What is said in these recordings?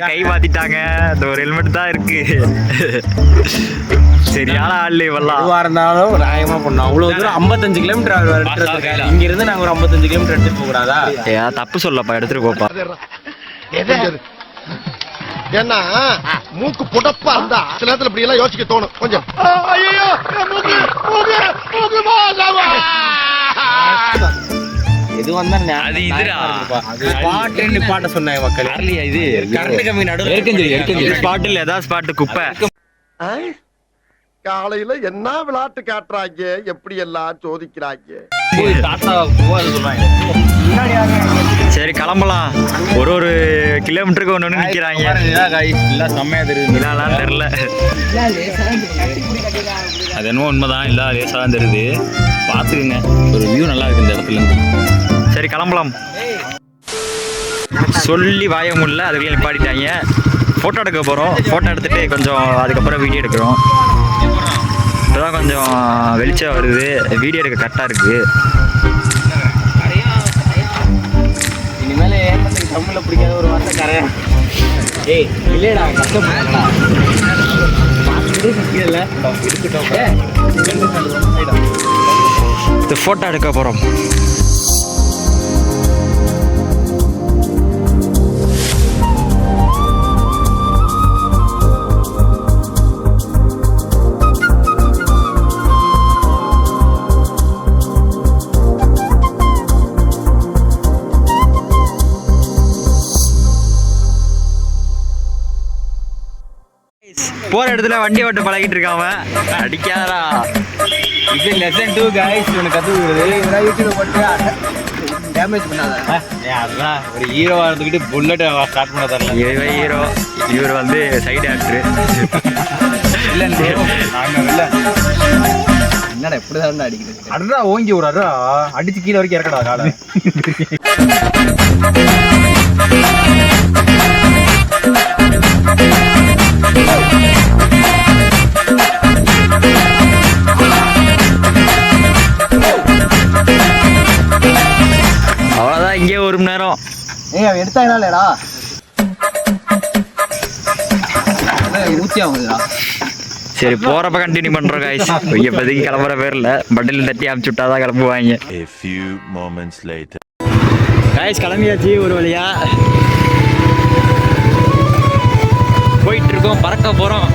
கை மாத்திட்டாங்க. இந்த ஒரு ஹெல்மெட் தான் இருக்கு. சரியான ஆள் இவெல்லாம் எதுவா இருந்தாலும் நியாயமா பண்ணோம் அவ்வளவு தூரம் 55 கிலோமீட்டர் அவர் எடுத்துட்டு இருக்காரு. இங்க இருந்து நாங்க ஒரு 55 கிலோமீட்டர் எடுத்துட்டு போக கூடாதா? ஏ தப்பு சொல்லப்பா. எடுத்துட்டு போப்பா. ஏன்னா மூக்கு புடப்பா இருந்தா சில நேரத்துல இப்படி எல்லாம் யோசிக்க தோணும். கொஞ்சம். ஐயோ மூக்கு அது இதுடா. பாட்டு சொன்னாங்க மக்கள். இது? கரண்ட் கம்மி நடுவில் குப்பை. காலையில என்ன விளையாட்டு காட்டுறாங்க? எப்படி எல்லாம் சோதிக்கிறாங்க? சரி கிளம்பலாம். ஒரு ஒரு கிலோமீட்டருக்கு ஒன்று ஒன்று நிற்கிறாங்க இல்ல செம்மையா தெரியுது. இதெல்லாம் தெரில. அது என்னமோ உண்மைதான் இல்லை லேசாக தான் தெரியுது. பார்த்துக்குங்க. ஒரு வியூ நல்லா இருக்கு இந்த இடத்துல இருந்து சரி கிளம்பலாம். சொல்லி வாய முடியல அதுக்குள்ளே நிப்பாட்டிட்டாங்க. ஃபோட்டோ எடுக்க போகிறோம் ஃபோட்டோ எடுத்துட்டு கொஞ்சம் அதுக்கப்புறம் வீடியோ எடுக்கிறோம். இப்போதான் கொஞ்சம் வெளிச்சம் வருது. வீடியோ எடுக்க கரெக்டாக இருக்குது தமிழ்ல பிடிக்காத ஒரு வார்த்தை கரையா ஏய் இல்லடா ஏய், இந்த ஃபோட்டோ எடுக்க போகிறோம் போற இடத்துல வண்டி ஓட்ட பழகிட்டு இருக்காம அடிக்காதடா. இது லெசன் டூ கைஸ் உனக்கு கத்து கொடுக்குறது யூடியூப்ல போட்டு டேமேஜ் பண்ணாத. அதான் ஒரு ஹீரோ இருந்துக்கிட்டு புல்லட் ஸ்டார்ட் பண்ண தரல. இவர் ஹீரோ இவர் வந்து சைடு ஆக்டர் இல்லை நாங்கள் இல்லை. என்னடா எப்படிதான் அடிக்கிறது? அடடா ஓங்கி ஒரு அடா அடிச்சு கீழே வரைக்கும் இறக்கடா காலை. அவ்வளோதான் இங்கே ஒரு மணி நேரம். ஏய் அவன் எடுத்தாங்களாடா ஊத்தி ஆகுதுடா சரி போறப்ப கண்டினியூ பண்றோம் காய்ஸ் இப்போதைக்கு கிளம்புற பேர்ல பட்டில் தட்டி அமுச்சு விட்டாதான் கிளம்புவாங்க. A few moments later. Guys கிளம்பியாச்சு ஒரு வழியா. போயிட்டு இருக்கோம் பறக்க போறோம்.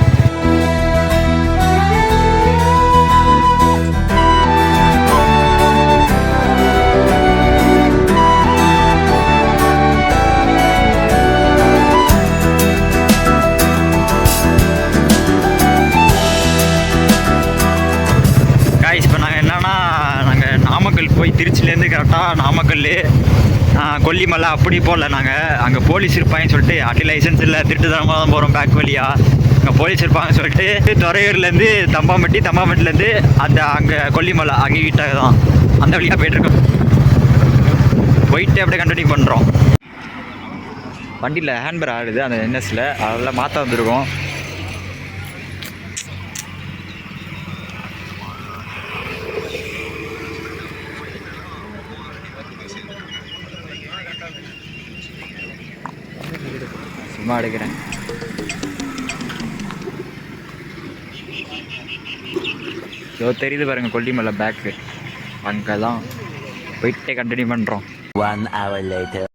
நாங்கள் என்னென்னா நாங்கள் நாமக்கல் போய் திருச்சிலேருந்து கரெக்டாக நாமக்கல் கொல்லிமலை அப்படி போகல நாங்கள் அங்கே போலீஸ் இருப்பாங்கன்னு சொல்லிட்டு அடி லைசன்ஸ் இல்லை திருட்டுத்தனமாக தான் போகிறோம் பேக் வழியாக அங்கே போலீஸ் இருப்பாங்கன்னு சொல்லிட்டு துறையூர்லேருந்து தம்பாம்பட்டி தம்பாம்பட்டிலேருந்து அந்த அங்கே கொல்லிமலை அங்கே கிட்ட தான். அந்த வழியாக போயிட்டுருக்கோம். போயிட்டு அப்படியே கண்டினியூ பண்ணுறோம் வண்டியில் ஹேண்ட்பேர் ஆடுது அந்த என்எஸில் அதெல்லாம் மாற்ற வந்திருக்கோம். சும்மா எடுக்கிறேன் ஸோ தெரியுது பாருங்க கொல்லிமலை பேக்கு அங்கே தான் போயிட்டே கண்டினியூ பண்ணுறோம் ஒன் ஹவர் later.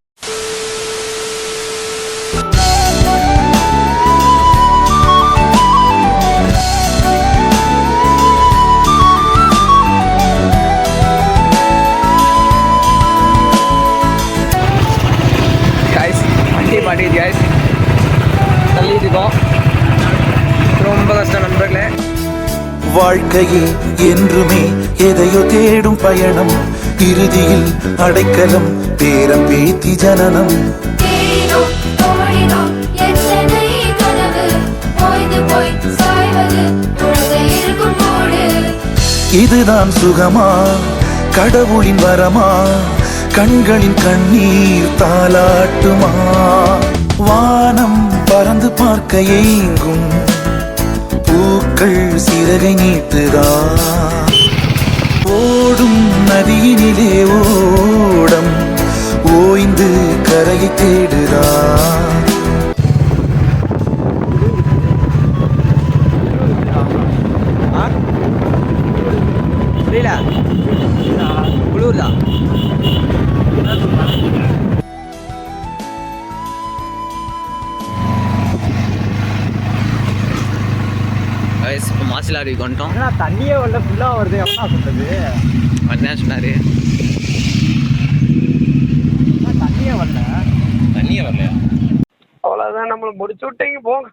வாழ்க்கையே என்றுமே எதையோ தேடும் பயணம் இறுதியில் அடைக்கலம் பேரம் பேத்தி ஜனனம். இதுதான் சுகமா கடவுளின் வரமா கண்களின் கண்ணீர் தாலாட்டுமா வானம் பறந்து பார்க்க ஏங்கும் பூக்கள் சிறகை நீட்டுதா? ஓடும் நதியினிலே ஓடம் ஓய்ந்து கரையை தேடுதா? வந்துட்டோம் ஏன்னா தண்ணியே வரல ஃபுல்லாக வருது. எவ்வளோ சொல்றது? என்ன சொன்னார். தண்ணியே வரல? தண்ணியே வரலையா? அவ்வளோதான் நம்மளை முடிச்சு விட்டீங்க போங்க.